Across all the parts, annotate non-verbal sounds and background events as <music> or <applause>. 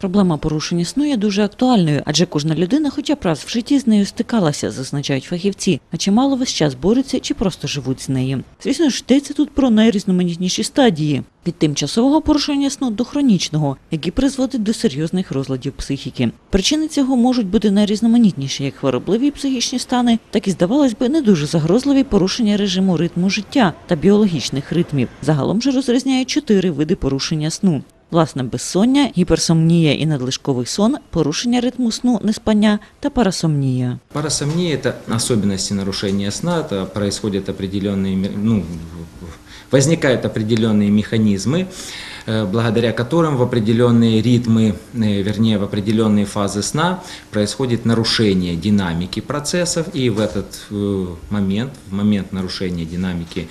Проблема порушення сну є дуже актуальною, адже кожна людина хоча б раз в житті з нею стикалася, зазначають фахівці, а чимало весь час борються чи просто живуть з нею. Звісно ж, йдеться тут про найрізноманітніші стадії від тимчасового порушення сну до хронічного, які призводить до серйозних розладів психіки. Причини цього можуть бути найрізноманітніші, як хворобливі психічні стани, так і здавалось би не дуже загрозливі порушення режиму ритму життя та біологічних ритмів. Загалом же розрізняють чотири види порушення сну Власне, безсоння, гіперсомнія і надлишковий сон, порушення ритму сну, неспання та парасомнія. Парасомния – это особенности нарушения сна, это происходят определенные, ме- ну, возникают определенные механизмы, э, благодаря которым в определенные ритмы, э, вернее в определенные фазы сна происходит нарушение динамики процессов, и в этот э, момент, в момент нарушения динамики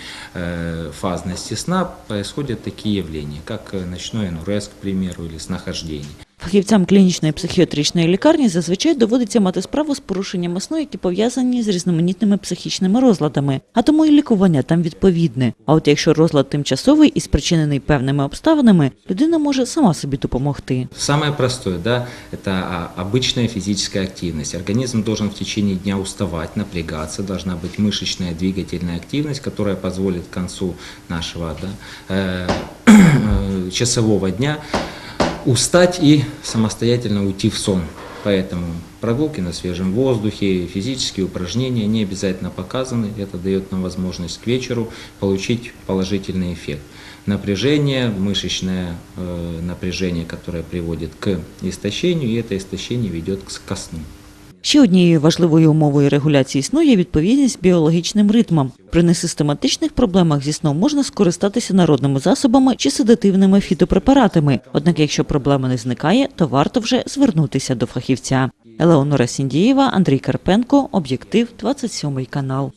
фазности сна происходят такие явления, как ночной анурез, к примеру, или снохождение. Фахівцям клінічної психіатричної лікарні зазвичай доводиться мати справу з порушеннями сну, які пов'язані з різноманітними психічними розладами, а тому і лікування там відповідне. А от якщо розлад тимчасовий і спричинений певними обставинами, людина може сама собі допомогти. Самое простое, да, это а, обычная физическая активность. Организм должен в течение дня уставать, напрягаться, должна быть мышечная двигательная активность, которая позволит к концу нашего да, э, <clears throat> э, часового дня устать и самостоятельно уйти в сон. Поэтому прогулки на свежем воздухе, физические упражнения не обязательно показаны. Это дает нам возможность к вечеру получить положительный эффект. Напряжение, мышечное э, напряжение, которое приводит к истощению, и это истощение ведет к, ко сну. Ще однією важливою умовою регуляції сну є відповідність біологічним ритмам. При несистематичних проблемах зі сном можна скористатися народними засобами чи седативними фітопрепаратами. Однак, якщо проблема не зникає, то варто вже звернутися до фахівця. Елеонора Сіндієва, Андрій Карпенко, Об'єктив, 27 канал.